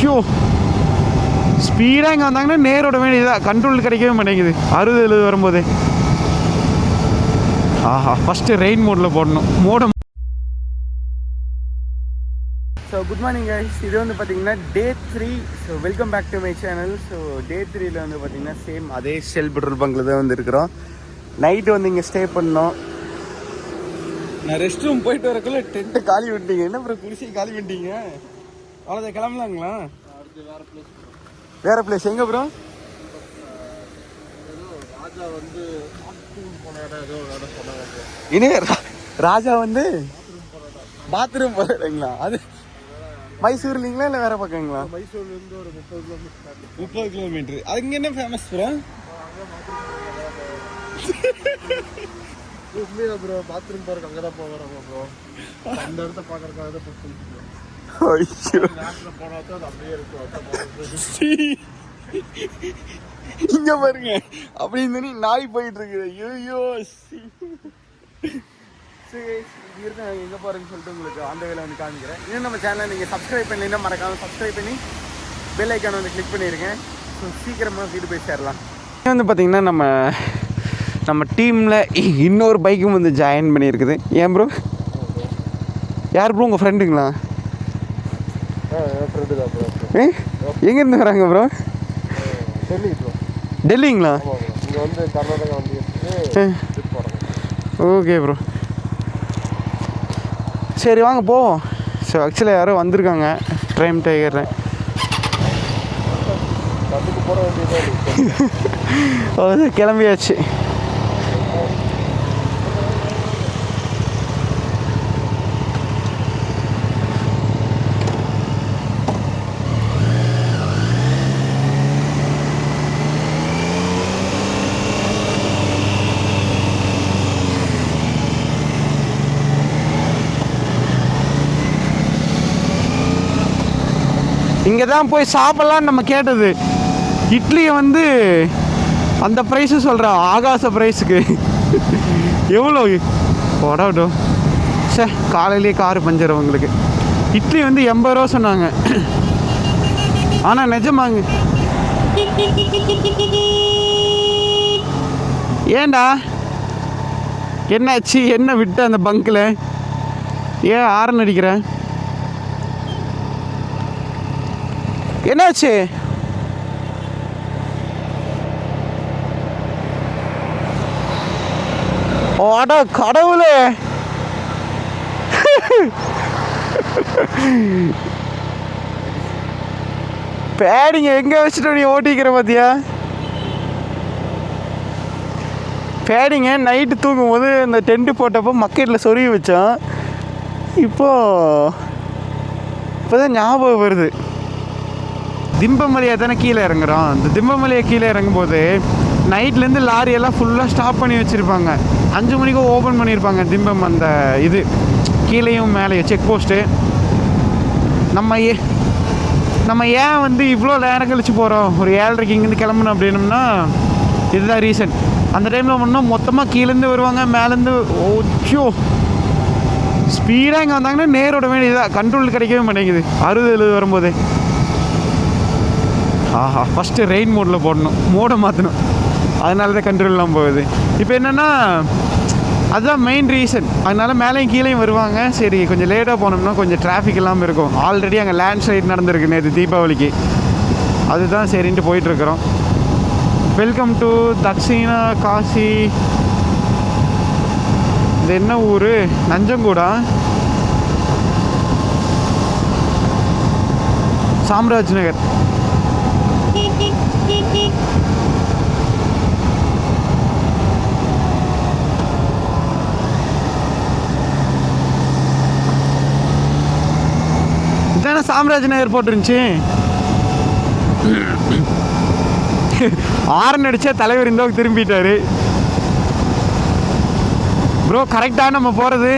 Show ஸ்பீடாக இங்கே வந்தாங்கன்னா நேரோட வேண்டியதாக கண்ட்ரோல் கிடைக்கவே மாட்டேங்குது. அறுபது எழுபது வரும்போது. ஆஹா ஃபஸ்ட்டு ரெயின் மோடில் போடணும். மோடம் ஸோ குட் மார்னிங் கைஸ் இது வந்து பார்த்தீங்கன்னா day three so welcome back to my channel so day த்ரீல வந்து பார்த்தீங்கன்னா சேம் அதே ஷெல் பெட்ரோல் பங்கில் தான் வந்து இருக்கிறோம். நைட்டு வந்து இங்கே ஸ்டே பண்ணோம். நான் ரெஸ்ட் ரூம் போயிட்டு வரக்குள்ள டென்ட்டை காலி பண்ணிட்டீங்க. என்ன ப்ரோ குளிசி காலி பண்ணிட்டீங்க? அவ்வளோதான் கிளம்பலாங்களா? வேற பிளேஸ் எங்கே ப்ரோ இனே ரா- ராஜா வந்து பாத்ரூம் போகிறீங்களா அது மைசூர் இல்லைங்களா இல்லை வேற பக்கங்களா? மைசூர்லேருந்து ஒரு முப்பது கிலோமீட்டர் முப்பது கிலோமீட்டர் அதுங்க என்ன ஃபேமஸ் ப்ரோ உண்மையா ப்ரோ பாத்ரூம் போறதுக்கு அங்கே தான் போகிறோம் ப்ரோ அந்த இடத்த பார்க்கறதுக்காக தான் ஐயோ. இங்க பாருங்க. அப்படி இந்த நாய் போயிட்டு இருக்குது ஐயோ சரி இது இருக்கு எங்கே போகிறேன்னு சொல்லிட்டு உங்களுக்கு அந்த வேலை வந்து காமிக்கிறேன். இன்னும் நம்ம சேனலை நீங்கள் சப்ஸ்கிரைப் பண்ணலைன்னா மறக்காம சப்ஸ்கிரைப் பண்ணி பெல் ஐக்கான வந்து கிளிக் பண்ணியிருக்கேன் ஸோ சீக்கிரமாக வீடு போய் சேரலாம். வந்து பார்த்தீங்கன்னா நம்ம நம்ம டீமில் இன்னொரு பைக்கும் வந்து ஜாயின் பண்ணியிருக்குது. ஏன் ப்ரோ யார் ப்ரோ உங்கள் ஃப்ரெண்டுங்களா ஆ என் ஃப்ரெண்டு தான் ப்ரோ ஏ? எங்கேருந்து வராங்க ப்ரோ டெல்லி ப்ரோ டெல்லிங்களா? இங்கே வந்து கர்நாடகா வந்து ஓகே ப்ரோ சரி வாங்க போவோம். ஸோ ஆக்சுவலாக யாரோ வந்திருக்காங்க. ட்ரைம் அது கிளம்பியாச்சு. இங்கே தான் போய் சாப்பிட்லான்னு நம்ம கேட்டது. இட்லியை வந்து அந்த ப்ரைஸு சொல்கிறேன் ஆகாச ப்ரைஸுக்கு எவ்வளோ போடாட்டும் சே காலையிலேயே காரு பஞ்சர் அவங்களுக்கு இட்லி வந்து எண்பது ரூபா சொன்னாங்க. ஆனால் நிஜமாங்க. ஏண்டா என்னாச்சு? என்ன விட்டு அந்த பங்கில் ஏன் ஆரன் அடிக்கிறேன் என்னாச்சு? அட கடவுளே. பேடிங்க எங்க வச்சுட்டு நீ ஓட்டிக்கிற பாத்தியா? பேடிங்க நைட்டு தூங்கும்போது இந்த டென்ட்டு போட்டப்போ மக்கெட்டில் சொருகி வச்சோம். இப்போ இப்போதான் ஞாபகம் வருது. திம்பமலையை தானே கீழே இறங்குறோம். இந்த திம்பமலையை கீழே இறங்கும்போது நைட்லேருந்து லாரியெல்லாம் ஃபுல்லாக ஸ்டாப் பண்ணி வச்சுருப்பாங்க. அஞ்சு மணிக்கு ஓப்பன் பண்ணியிருப்பாங்க திம்பம் அந்த இது. கீழேயும் மேலேயும் செக் போஸ்ட்டு நம்ம ஏ நம்ம ஏன் வந்து இவ்வளோ நேரம் கழிச்சு போகிறோம் ஒரு ஏழரைக்கு இங்கேருந்து கிளம்பணும் அப்படின்னம்னா இதுதான் ரீசன் அந்த டைமில் ஒன்றும் மொத்தமாக கீழேருந்து வருவாங்க மேலேருந்து ஓச்சோ ஸ்பீடாக இங்கே வந்தாங்கன்னா நேரோட வேண்டியதாக கண்ட்ரோல் கிடைக்கவே மாட்டேங்குது. அறுபது எழுபது வரும்போதே. ஆஹா ஃபஸ்ட்டு ரெயின் மோடில் போடணும். மோடை மாற்றணும் அதனால தான் கண்ட்ரோல்லாம் போகுது. இப்போ என்னென்னா அதுதான் மெயின் ரீசன் அதனால் மேலேயும் கீழேயும் வருவாங்க. சரி கொஞ்சம் லேட்டாக போனோம்னா கொஞ்சம் டிராஃபிக் இல்லாமல் இருக்கும். ஆல்ரெடி அங்கே லேண்ட் ஸ்லைட் நடந்திருக்கு நேற்று தீபாவளிக்கு. அதுதான் சரின்ட்டு போயிட்டுருக்குறோம். Welcome to Dakshina Kashi. இது என்ன ஊர்? நஞ்சங்கூடா? சாம்ராஜ் நகர் சாம்ராஜ் நகர் போட்டுருந்துச்சு. ஆரன் அடிச்சா தலைவர் இந்த திரும்பிட்டாரு. ப்ரோ கரெக்டாக நம்ம போகிறது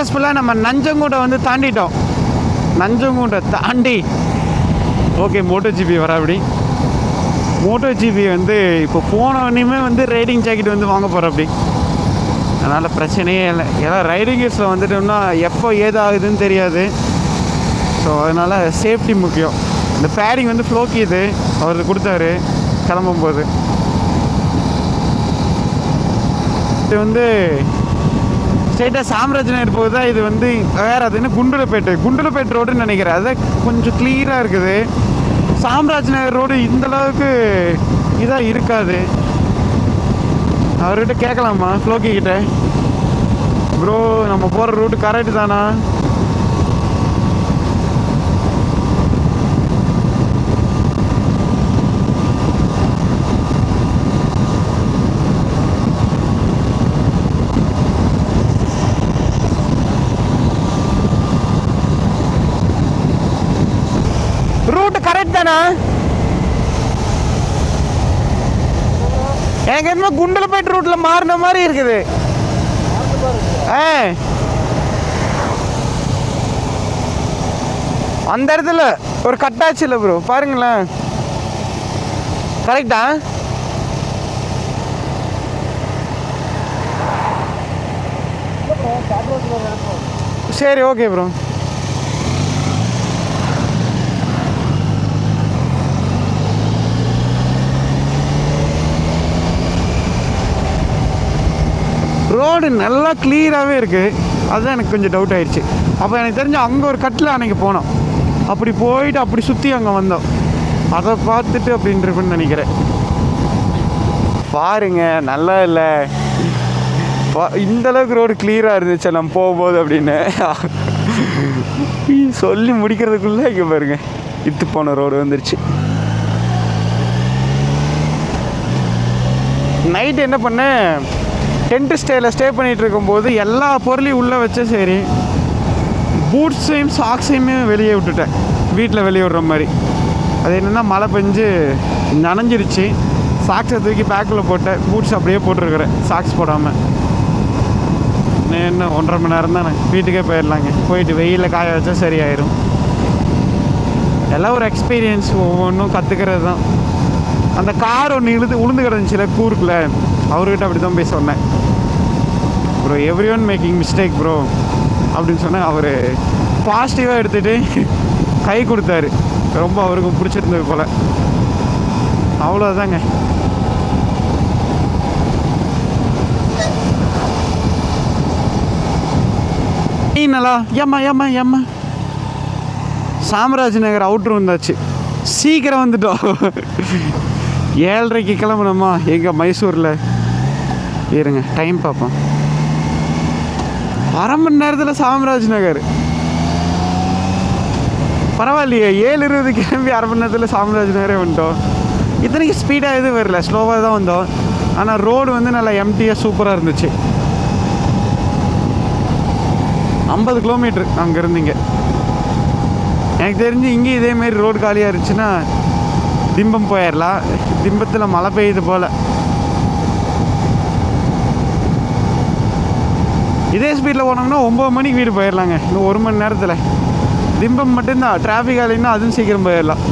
சக்ஸஸ்ஃபுல்லாக நம்ம நஞ்சங்கூட வந்து தாண்டிட்டோம். நஞ்சங்குண்டை தாண்டி. ஓகே மோட்டோ ஜிபி வராபடி மோட்டோ ஜிபி வந்து இப்போ போனவனையுமே வந்து ரைடிங் ஜாக்கெட் வந்து வாங்க போகிற அப்படி. அதனால் பிரச்சனையே இல்லை. ஏன்னா ரைடிங் கேஸில் வந்துட்டோம்னா எப்போ ஏதாகுதுன்னு தெரியாது. ஸோ அதனால் சேஃப்டி முக்கியம். இந்த பேடிங் வந்து ஃப்ளோக்கி இது அவர் கொடுத்தாரு. கிளம்பும்போது. இது வந்து ஸ்ட்ரெயிட்டாக சாம்ராஜ் நகர் தான் இது வந்து வேறு அது என்ன? குண்டுலப்பேட்டை. குண்டுலப்பேட் ரோடுன்னு நினைக்கிறேன். அதை கொஞ்சம் கிளியராக இருக்குது. சாம்ராஜ் நகர் ரோடு இந்தளவுக்கு இதாக இருக்காது. அவர்கிட்ட கேட்கலாமா? ஃப்ளோக்கி கிட்ட ப்ரோ நம்ம போகிற ரூட்டு கரெக்டு தானா ரூட் கரெக்ட் எனக்கு என்ன குண்டலப்பேட்டை ரூட்ல மாறின மாதிரி இருக்குது. ஆ. அந்த இடத்துல ஒரு கட்டாச்சு இல்லை ப்ரோ பாருங்களேன். கரெக்டா சரி ஓகே ப்ரோ ரோடு நல்லா கிளியராகவே இருக்குது அதுதான் எனக்கு கொஞ்சம் டவுட் ஆயிடுச்சு. அப்போ எனக்கு தெரிஞ்ச அங்கே ஒரு கட்டில் அன்னைக்கு போனோம். அப்படி போயிட்டு அப்படி சுற்றி அங்கே வந்தோம். அதை பார்த்துட்டு அப்படின்றப்பன்னு நினைக்கிறேன். பாருங்க நல்லா இல்லை. இந்தளவுக்கு இந்த அளவுக்கு ரோடு கிளியராக இருந்துச்சு நம்ம போகும்போது அப்படின்னு. சொல்லி முடிக்கிறதுக்குள்ளே இங்கே பாருங்க. இத்து போன ரோடு வந்துருச்சு. நைட்டு என்ன பண்ணேன்? டென்ட் ஸ்டேயில் ஸ்டே பண்ணிகிட்டு இருக்கும்போது எல்லா பொருளையும் உள்ளே வச்சே சரி பூட்ஸையும் சாக்ஸையுமே வெளியே விட்டுட்டேன். வீட்டில் வெளியே விடுற மாதிரி. அது என்னென்னா மழை பெஞ்சு நனைஞ்சிருச்சு. சாக்ஸை தூக்கி பேக்கில் போட்டேன். பூட்ஸ் அப்படியே போட்டிருக்கிறேன். சாக்ஸ் போடாமல் இன்னும் என்ன ஒன்றரை மணி நேரம் தானே. வீட்டுக்கே போயிடலாங்க. போயிட்டு வெயிலில் காய வச்சா சரியாயிரும். எல்லாம் ஒரு எக்ஸ்பீரியன்ஸ் ஒவ்வொன்றும் கற்றுக்கிறது தான். அந்த கார் ஒன்று இழுது உளுந்து கிடந்துச்சுல கூருக்குள்ள. அவர்கிட்ட அப்படி தான் போய் சொன்னேன். Bro everyone making mistake bro அப்படின்னு சொன்னால் அவர் பாசிட்டிவாக எடுத்துகிட்டு கை கொடுத்தாரு. ரொம்ப அவருக்கும் பிடிச்சிருந்தது போல். அவ்வளோதாங்க நல்லா ஏம்மா ஏம்மா ஏம்மா. சாம்ராஜ் நகர் அவுட்ரு வந்தாச்சு. சீக்கிரம் வந்துட்டோம். ஏழரைக்கு கிளம்பணுமா எங்கே மைசூரில். இருங்க டைம் பார்ப்போம். அரை மணி நேரத்தில் சாம்ராஜ் நகர். பரவாயில்லையே ஏழு இருபது கிளம்பி அரை மணி நேரத்தில் சாம்ராஜ் நகரே வந்துட்டோம். இத்தனைக்கு ஸ்பீடாக எதுவும் வரல ஸ்லோவாக தான் வந்தோம். ஆனால் ரோடு வந்து நல்லா எம்டியாக சூப்பராக இருந்துச்சு. ஐம்பது கிலோமீட்ரு அங்கே இருந்தீங்க. எனக்கு தெரிஞ்சு இங்கே இதேமாரி ரோடு காலியாக இருந்துச்சுன்னா திம்பம் போயிடலாம் திம்பத்தில் மழை பெய்யுது போல். இதே ஸ்பீடில் போனோம்னா ஒம்பது மணிக்கு வீடு போயிடலாங்க. இன்னும் ஒரு மணி நேரத்தில். திம்பம் மட்டும்தான். டிராஃபிக் ஆலைன்னா அதுவும் சீக்கிரம் போயிடலாம்.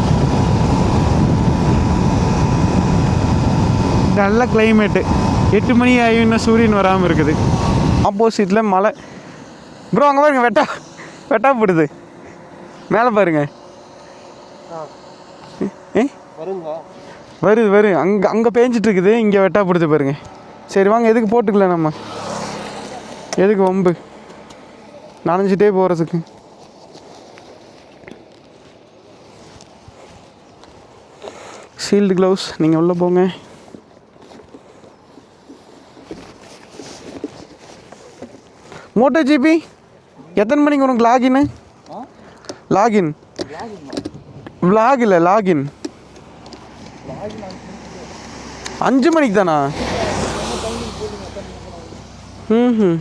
நல்ல கிளைமேட்டு எட்டு மணி ஆகி இன்னும் சூரியன் வராமல் இருக்குது. ஆப்போசிட்டில் மலை. ப்ரோ அங்கே பாருங்க வெட்டா வெட்டா போடுது. மேலே பாருங்க. வருது வருது. அங்கே அங்கே பேஞ்சிட்டு இருக்குது. இங்கே வெட்டா போடுது பாருங்க. சரி வாங்க எதுக்கு போட்டுக்கலாம் நம்ம? எதுக்கு வம்பு? நனைஞ்சிட்டே போகிறதுக்கு ஷீல்டு க்ளவுஸ் நீங்கள் உள்ளே போங்க. மோட்டோ ஜிபி எத்தனை மணிக்கு வரும் லாகின்னு? லாகின். லாக் இல்லை லாகின். அஞ்சு மணிக்கு தானா? ம்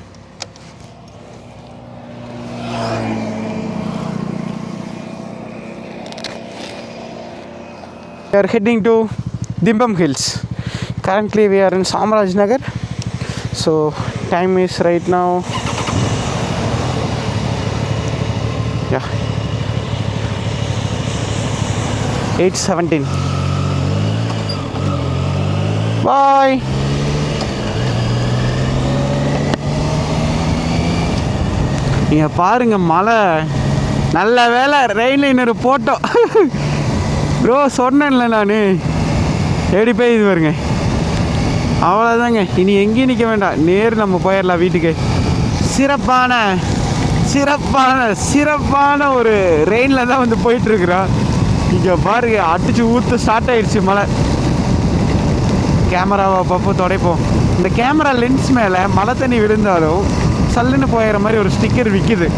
We are heading to Dimbam Hills. Currently, we are in Samraj Nagar. So, time is right now. Yeah, eight seventeen பாய் நீங்கள் பாருங்க மழை நல்ல வேலை ரெயின் லைனர் போட்டோம் ப்ரோ சொன்னேன்ல நான். எப்படி இது வருங்க அவ்வளோதாங்க இனி எங்கேயும் நிற்க வேண்டாம். நேர் நம்ம போயிடலாம் வீட்டுக்கு. சிறப்பான சிறப்பான சிறப்பான ஒரு ரெயினில் தான் வந்து போயிட்டுருக்குறோம். இங்கே பாருங்க அடிச்சு ஊற்ற ஸ்டார்ட் ஆயிடுச்சு மழை. கேமராவை அப்பப்போ துடைப்போம். இந்த கேமரா லென்ஸ் மேலே மழை தண்ணி விழுந்தாலும் சல்லுன்னு போயிடுற மாதிரி ஒரு ஸ்டிக்கர் விற்கிது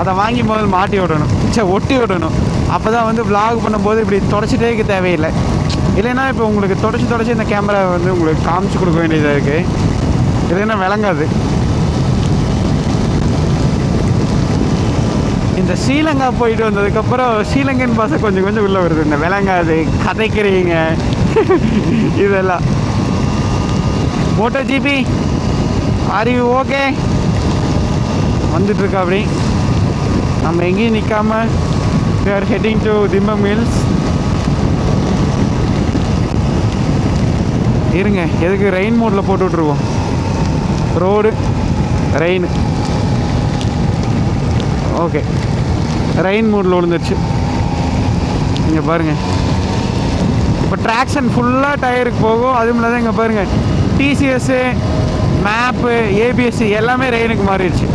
அதை வாங்கி முதல்ல மாட்டி விடணும். சே ஒட்டி விடணும். அப்போ தான் வந்து விலாக் பண்ணும்போது இப்படி தொடச்சிட்டே இருக்க தேவையில்லை. இல்லைன்னா இப்போ உங்களுக்கு தொடச்சி தொடச்சி இந்த கேமரா வந்து உங்களுக்கு காமிச்சு கொடுக்க வேண்டியதாக இருக்குது இல்லைன்னா விளங்காது. இந்த ஸ்ரீலங்கா போயிட்டு வந்ததுக்கப்புறம் ஸ்ரீலங்கன் பாசை கொஞ்சம் கொஞ்சம் உள்ளே வருது. இந்த விளங்காது கதைக்கிறீங்க. இதெல்லாம். Moto GP are you okay வந்துட்டுருக்கா அப்படி. நம்ம எங்கேயும் நிற்காம we are heading to Thimbam hills இருங்க எதுக்கு ரெயின் மோடில் போட்டு விட்ருவோம் ரோடு ரெயின் ஓகே ரெயின் மூடில் விழுந்துருச்சு. இங்கே பாருங்கள் இப்போ ட்ராக்ஷன் ஃபுல்லாக டயருக்கு போகும். அதுவும் இல்லாத இங்கே பாருங்கள் டிசிஎஸ்ஸு மேப்பு ஏபிஎஸ்சி எல்லாமே ரெயினுக்கு மாறிடுச்சு.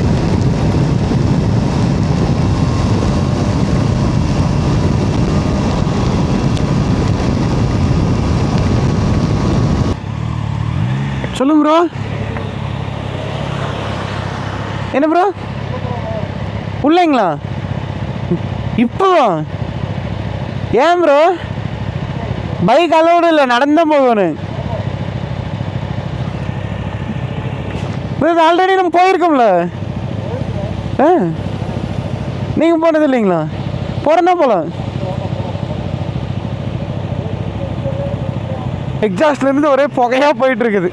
சொல்லுங்க ப்ரோ என்ன ப்ரோ உள்ளைங்களா இப்போ ஏன் ப்ரோ பைக் அலோடு இல்லை நடந்தும் போகணும். ஆல்ரெடி நம்ம போயிருக்கோம்ல. ஆ? நீங்கள் போனது இல்லைங்களா? போகிறேன்னா போகலாம் எக்ஸாஸ்ட்லேருந்து ஒரே புகையாக போயிட்டு இருக்குது.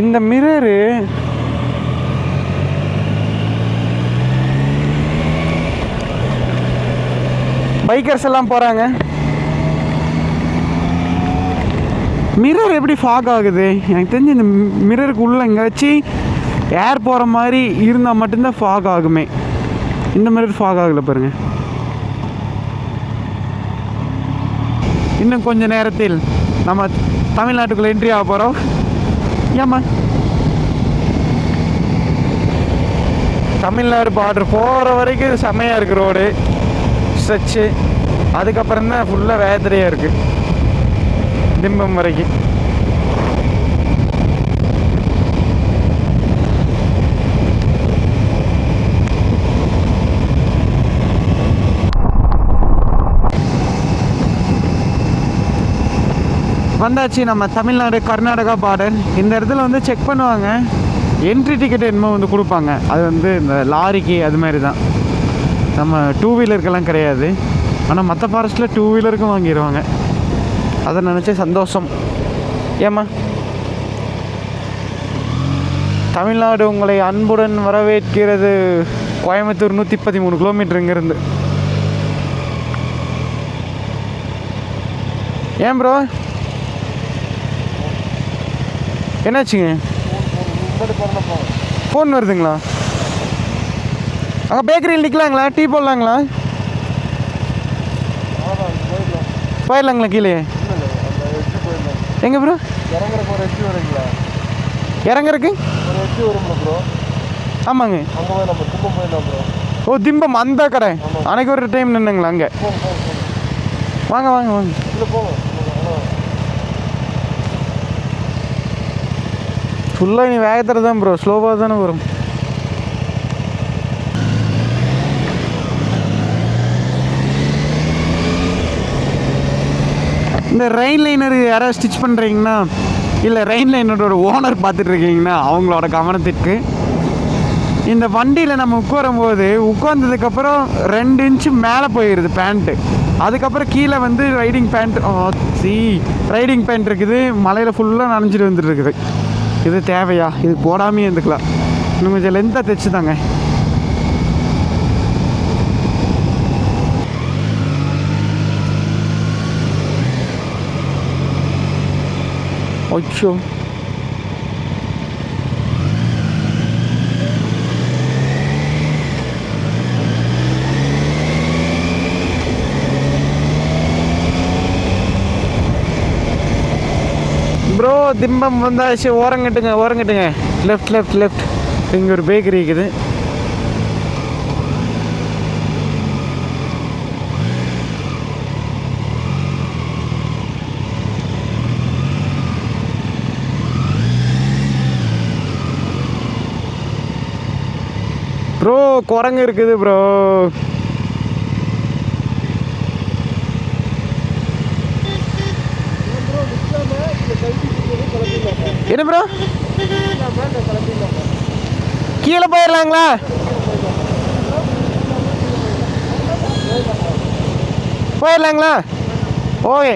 இந்த மிரரு பைக்கர்ஸ் எல்லாம் போகிறாங்க மிரர் எப்படி ஃபாக் ஆகுது? எனக்கு தெரிஞ்சு இந்த மிரருக்கு உள்ளே எங்கேயாச்சும் ஏர் போகிற மாதிரி இருந்தால் மட்டும்தான் ஃபாக் ஆகுமே. இந்த மிரர் ஃபாக் ஆகலை பாருங்க. இன்னும் கொஞ்சம் நேரத்தில் நம்ம தமிழ்நாட்டுக்குள்ளே என்ட்ரி ஆக போகிறோம் ஏம்மா? தமிழ்நாடு பார்டர் போகிற வரைக்கும் செம்மையாக இருக்குது ரோடு ஸ்ட்ரெச்சு அதுக்கப்புறம் தான் ஃபுல்லாக வேதனையாக இருக்குது திம்பம் வரைக்கும். வந்தாச்சு நம்ம தமிழ்நாடு கர்நாடகா பார்டர் இந்த இடத்துல வந்து செக் பண்ணுவாங்க. என்ட்ரி டிக்கெட் என்னமோ வந்து கொடுப்பாங்க. அது வந்து இந்த லாரிக்கு அது மாதிரி தான். நம்ம டூ வீலருக்கெல்லாம் கிடையாது. ஆனால் மற்ற ஃபாரஸ்ட்டில் டூ வீலருக்கும் வாங்கிடுவாங்க அதை நினச்சி சந்தோஷம். ஏம்மா? தமிழ்நாடு உங்களை அன்புடன் வரவேற்கிறது கோயம்புத்தூர் நூற்றி பதிமூணு கிலோமீட்டர் இங்கேருந்து. ஏன் ப்ரோ என்னாச்சுங்க? ஃபோன் வருதுங்களா? அங்கே பேக்கரியில் நிற்கலாங்களா டீ போடலாங்களா? போயிடலாங்களா கீழே? எங்கே ப்ரோ இறங்குறக்கு ஒரு எட்ஜி வருங்களா இறங்குறக்கு ஒரு எட்ஜி வரும்ல ப்ரோ ஆமாங்க. அங்கே போய் நம்ம போயிடலாம் ப்ரோ ஓ திம்பம் அந்த கடை. அன்னைக்கு ஒரு டைம் நின்னுங்களா அங்கே? வாங்க வாங்க வாங்க. இல்லை போங்க ஃபுல்லாக நீ வேகத்தில் தான் ப்ரோ ஸ்லோவாக தானே வரும். இந்த ரெயின் லைனர் யாராவது ஸ்டிச் பண்ணுறீங்கன்னா இல்லை ரெயின் லைனரோட ஓனர் பார்த்துட்ருக்கீங்கன்னா அவங்களோட கவனத்திற்கு. இந்த வண்டியில் நம்ம உட்காரும்போது உட்காந்ததுக்கப்புறம் ரெண்டு இன்ச்சு மேலே போயிடுது பேண்ட்டு அதுக்கப்புறம் கீழே வந்து ரைடிங் பேண்ட் சி ரைடிங் பேண்ட் இருக்குது. மலையில் ஃபுல்லாக நனைஞ்சிட்டு வந்துட்டு இருக்குது இது தேவையா? இது போடாமையே இருந்துக்கலாம். இன்னும் கொஞ்சம் லென்த்தாக தைச்சு தாங்க அச்சோ திம்பம் வந்தாச்சு ஓரங்கட்டுங்க ஓரங்கட்டுங்க. லெஃப்ட் லெஃப்ட் லெஃப்ட் இங்கே ஒரு பேக்கரி இருக்குது. ப்ரோ குரங்கு இருக்குது ப்ரோ ப்ரோ நிற்காம இந்த கைதி கிளம்பிடலாமா என்ன ப்ரோ நிற்காம இந்த கிளம்பிடலாமா கீழே போயிடலாங்களா போயிடலாங்களா ஓகே.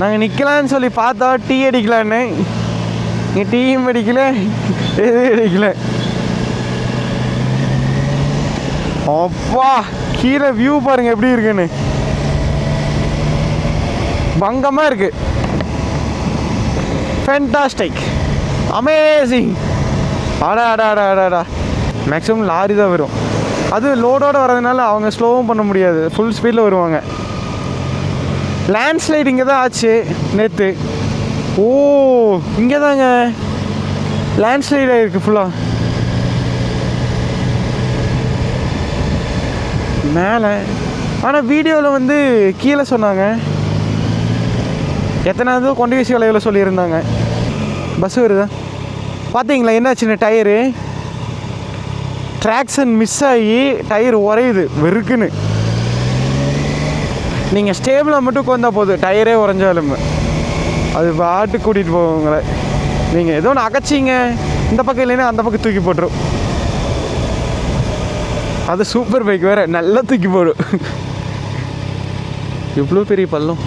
நாங்கள் நிற்கலான்னு சொல்லி பார்த்தா டீ அடிக்கலான்னு. இங்கே டீயும் அடிக்கல எதுவும் அடிக்கல. அப்பா கீழே வியூ பாருங்க எப்படி இருக்குன்னு. பங்கமாக இருக்குது ஃபென்டாஸ்டிக் அமேசிங் அடா அடா அடா அடாடா மேக்ஸிமம் லாரி தான் வரும். அது லோடோடு வரதுனால அவங்க ஸ்லோவும் பண்ண முடியாது. ஃபுல் ஸ்பீடில் வருவாங்க. லேண்ட்ஸ்லைட் இங்கே தான் ஆச்சு நேற்று ஓ இங்கே தாங்க. லேண்ட்ஸ்லைட் ஆகிருக்கு ஃபுல்லாக மேலே. ஆனால் வீடியோவில் வந்து கீழே சொன்னாங்க. எத்தனாவது கொண்டு வீசி வளைவில் சொல்லியிருந்தாங்க. பஸ் வருதா? பார்த்தீங்களா என்னாச்சுன்னு டயரு ட்ராக்ஷன் மிஸ் ஆகி டயர் உறையுது வெறுக்குன்னு. நீங்கள் ஸ்டேபிளாக மட்டும் உட்காந்தா போதும் டயரே உறைஞ்சாலும். அது பாட்டு கூட்டிகிட்டு போவங்களே நீங்கள் ஏதோ ஒன்று அகச்சிங்க. இந்த பக்கம் இல்லைன்னா அந்த பக்கம் தூக்கி போட்டுரும். அது சூப்பர் பைக் வேறு நல்லா தூக்கி போடும். இவ்வளோ பெரிய பள்ளம்.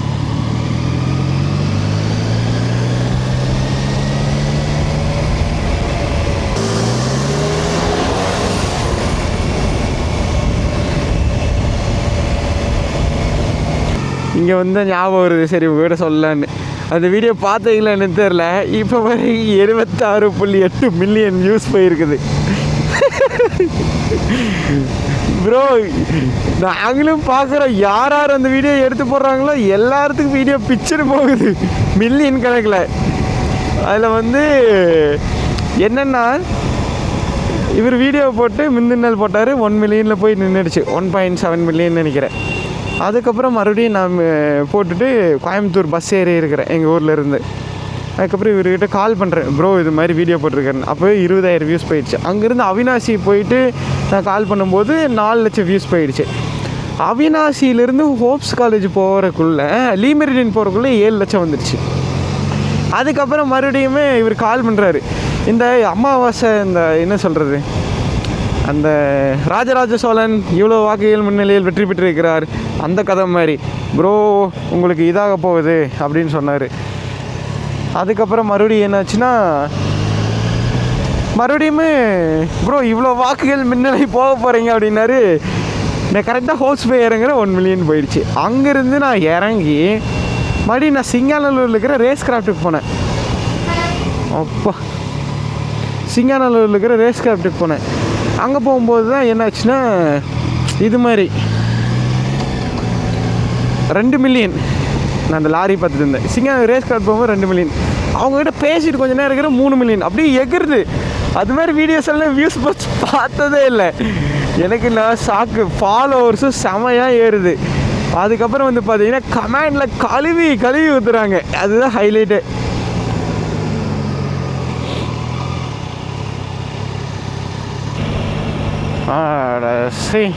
இங்கே வந்து ஞாபகம் வருது. சரி உங்ககிட்ட சொல்லலான்னு. அந்த வீடியோ பார்த்தீங்களான்னு தெரில இப்போ வரை எழுபத்தாறு புள்ளி எட்டு மில்லியன் வியூஸ் போயிருக்குது. ப்ரோ நாங்களும் பார்க்குறோம். யார் யார் அந்த வீடியோ எடுத்து போடுறாங்களோ எல்லாத்துக்கும் வீடியோ பிக்சர் போகுது. மில்லியன் கணக்கில். அதில் வந்து என்னென்னா இவர் வீடியோ போட்டு முந்தின நாள் போட்டார். ஒன் மில்லியனில் போய் நின்றுடுச்சு ஒன் பாயிண்ட் செவன் மில்லியன் நினைக்கிறேன். அதுக்கப்புறம் மறுபடியும் நான் போட்டுட்டு கோயம்புத்தூர் பஸ் ஏறி இருக்கிறேன் எங்கள் ஊரில் இருந்து. அதுக்கப்புறம் இவர்கிட்ட கால் பண்ணுறேன் ப்ரோ இது மாதிரி வீடியோ போட்டிருக்கேன் அப்போவே இருபதாயிரம் வியூஸ் போயிடுச்சு. அங்கேருந்து அவினாசி போயிட்டு நான் கால் பண்ணும்போது நாலு லட்சம் வியூஸ் போயிடுச்சு. அவினாசியிலேருந்து ஹோப்ஸ் காலேஜ் போகிறக்குள்ளே லீமெரிடின் போகிறக்குள்ளே ஏழு லட்சம் வந்துடுச்சு அதுக்கப்புறம் மறுபடியுமே இவர் கால் பண்ணுறாரு இந்த அமாவாசை இந்த என்ன சொல்கிறது அந்த ராஜராஜ சோழன் இவ்வளோ வாக்குகள் முன்னிலையில் வெற்றி பெற்றிருக்கிறார். அந்த கதை மாதிரி. ப்ரோ உங்களுக்கு இதாக போகுது அப்படின்னு சொன்னார். அதுக்கப்புறம் மறுபடியும் என்னாச்சுன்னா மறுபடியுமே ப்ரோ இவ்வளோ வாக்குகள் முன்னிலை போக போகிறீங்க அப்படின்னாரு. நான் கரெக்டாக ஹோஸ் போய் இறங்குற ஒன் மில்லியன் போயிடுச்சு. அங்கேருந்து நான் இறங்கி மறுபடியும் நான் சிங்காநல்லூரில் இருக்கிற ரேஸ் கிராஃப்ட்டுக்கு போனேன். அப்பா. சிங்காநல்லூரில் இருக்கிற ரேஸ் கிராஃப்ட்டுக்கு போனேன். அங்கே போகும்போது தான் என்னாச்சுன்னா இது மாதிரி. ரெண்டு மில்லியன் நான் அந்த லாரி பார்த்துட்டு இருந்தேன். சிங்க ரேஸ் கார்டு போகும்போது ரெண்டு மில்லியன் அவங்ககிட்ட பேசிட்டு கொஞ்ச நேரம் இருக்கிற மூணு மில்லியன் அப்படியே எகிருது அது மாதிரி வீடியோஸ் எல்லாம் வியூஸ் பார்த்து பார்த்ததே இல்லை. எனக்கு நான் சாக்கு ஃபாலோவர்ஸும் செமையாக ஏறுது. அதுக்கப்புறம் வந்து பார்த்தீங்கன்னா கமெண்டில் கழுவி கழுவி ஊற்றுறாங்க அதுதான் ஹைலைட்டு Ahora சரி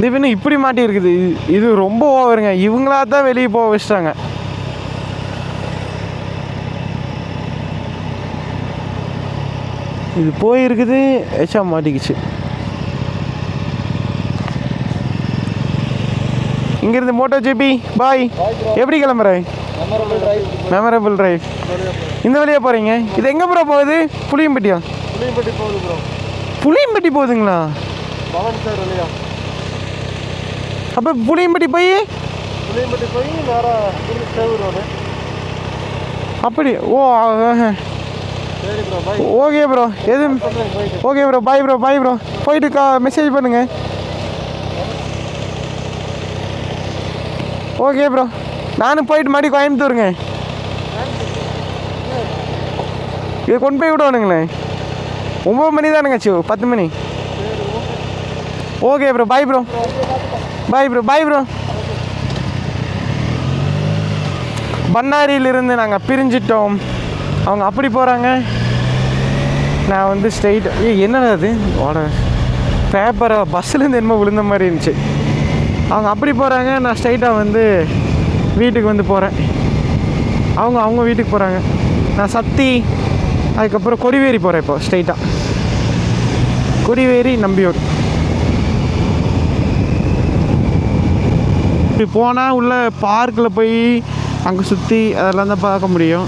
இந்த பின்ன இப்படி மாட்டி இருக்குது இது- இது ரொம்ப ஓவருங்க. இவங்களா தான் வெளியே போக வச்சிட்டாங்க. இது போயிருக்குது. எச்சா மாட்டிக்கிச்சு. இங்கேருந்து மோட்டோ ஜிபி பாய். எப்படி கிளம்புற? மெமரபிள் டிரைவ் வழியாக இந்த வழியா போகிறீங்க இது எங்கே ப்ரோ போகுது? புளியம்பட்டியா? புளியம்பட்டி போகுது ப்ரோ புளியம்பட்டி போகுதுங்களா? அப்போ புளியம்பட்டி போய்? புளியம்பட்டி போய் அப்படி. ஓ ஓகே ப்ரோ எது okay bro bye bro bye bro போயிட்டு கா மெசேஜ் பண்ணுங்க. ஓகே ப்ரோ நானும் போயிட்டு மறுபடியும் கோயம்புத்தூருங்க. இது கொண்டு போய் விடுவானுங்களே ஒம்பது மணி தானுங்க ஆச்சு பத்து மணி. Okay bro bye bro bye bro bye bro பண்ணாரியிலிருந்து நாங்கள் பிரிஞ்சிட்டோம். அவங்க அப்படி போகிறாங்க நான் வந்து ஸ்ட்ரெயிட் ஏ என்னடா அது ஓட பேப்பரை? பஸ்ஸுலேருந்து என்னமோ விழுந்த மாதிரி இருந்துச்சு. அவங்க அப்படி போகிறாங்க நான் ஸ்ட்ரைட்டாக வந்து வீட்டுக்கு வந்து போகிறேன் அவங்க அவங்க வீட்டுக்கு போகிறாங்க நான் சத்தி அதுக்கப்புறம் கொடிவேரி போகிறேன் இப்போ ஸ்ட்ரைட்டாக கொடிவேரி நம்பியூர். இப்படி போனால் உள்ள பார்க்கில் போய் அங்கே சுற்றி அதெல்லாம் தான் பார்க்க முடியும்.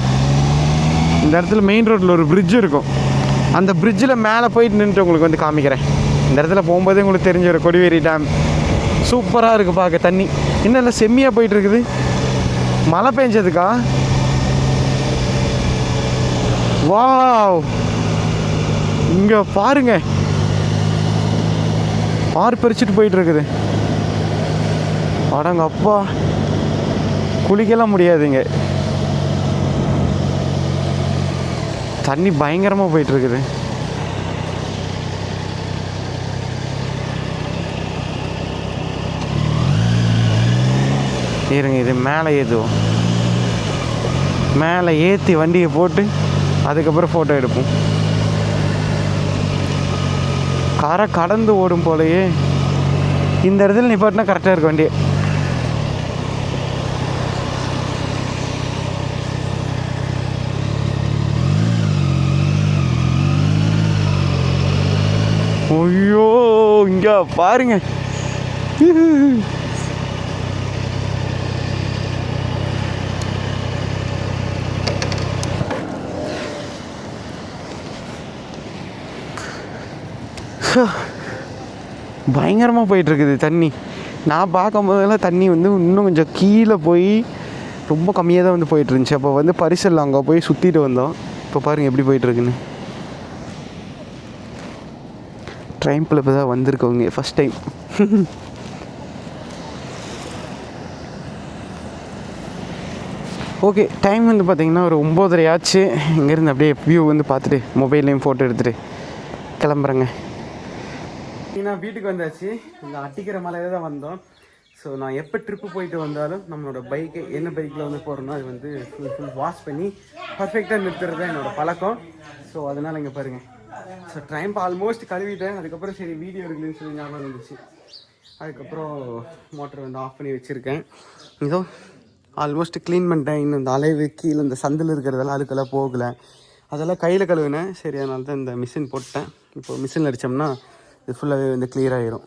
இந்த இடத்துல மெயின் ரோட்டில் ஒரு பிரிட்ஜ் இருக்கும். அந்த பிரிட்ஜில் மேலே போயிட்டு நின்றுட்டு உங்களுக்கு வந்து காமிக்கிறேன். இந்த இடத்துல போகும்போதே உங்களுக்கு தெரிஞ்சிடும். கொடிவேரி டேம் சூப்பராக இருக்குது பார்க்க தண்ணி. இன்னும் இல்லை செம்மியாக போயிட்டுருக்குது. மழை பெஞ்சதுக்கா? வா இங்கே பாருங்க. ஆறு பறிச்சுட்டு போயிட்டுருக்குது. அடங்க அப்பா. குளிக்கலாம் முடியாதுங்க. தண்ணி பயங்கரமாக போயிட்டு இருங்க இது மேலே ஏற்றுவோம் மேலே ஏற்றி வண்டியை போட்டு அதுக்கப்புறம் ஃபோட்டோ எடுப்போம். கரை கடந்து ஓடும் போலயே இந்த இடத்துல நிப்பாட்டினா கரெக்டாக இருக்க வண்டியை. ஐயோ இங்க பாருங்க. பயங்கரமாக போயிட்டுருக்குது தண்ணி. நான் பார்க்கும் போதெல்லாம் தண்ணி வந்து இன்னும் கொஞ்சம் கீழே போய் ரொம்ப கம்மியாக தான் வந்து போயிட்டு இருந்துச்சு அப்போ வந்து பரிசல் அங்கே போய் சுற்றிட்டு வந்தோம். இப்போ பாருங்கள் எப்படி போயிட்டுருக்குன்னு. ட்ரைம்பில் இப்போ தான் வந்திருக்கவங்க ஃபஸ்ட் டைம் ஓகே டைம் வந்து பார்த்திங்கன்னா ஒரு ஒம்போதரை ஆச்சு இங்கேருந்து அப்படியே வியூ வந்து பார்த்துட்டு மொபைல்லையும் ஃபோட்டோ எடுத்துகிட்டு கிளம்புறேங்க. நான் வீட்டுக்கு வந்தாச்சு. இந்த அட்டிக்கிற மலையில தான் வந்தோம். ஸோ நான் எப்போ ட்ரிப்பு போயிட்டு வந்தாலும் நம்மளோட பைக்கை என்ன பைக்கில் வந்து போகிறோன்னா அது வந்து ஃபுல் ஃபுல் வாஷ் பண்ணி பர்ஃபெக்டாக நிறுத்துறது தான் என்னோட பழக்கம். ஸோ அதனால் இங்கே பாருங்கள் ஸோ டைம் ஆல்மோஸ்ட் கழுவிட்டேன். அதுக்கப்புறம் சரி வீடியோ இருக்குதுன்னு சொல்லி ஞாபகம் இருந்துச்சு அதுக்கப்புறம் மோட்டர் வந்து ஆஃப் பண்ணி வச்சுருக்கேன். இதோ ஆல்மோஸ்ட் க்ளீன் பண்ணிட்டேன். இன்னும் இந்த அலைவு கீழே இந்த சந்தில் இருக்கிறதெல்லாம் அதுக்கெல்லாம் போகலை. அதெல்லாம் கையில் கழுவினேன். சரி அதனால தான் இந்த மிஷின் போட்டேன். இப்போ மிஷின் அடித்தோம்னா இது ஃபுல்லாகவே வந்து கிளியர் ஆகிடும்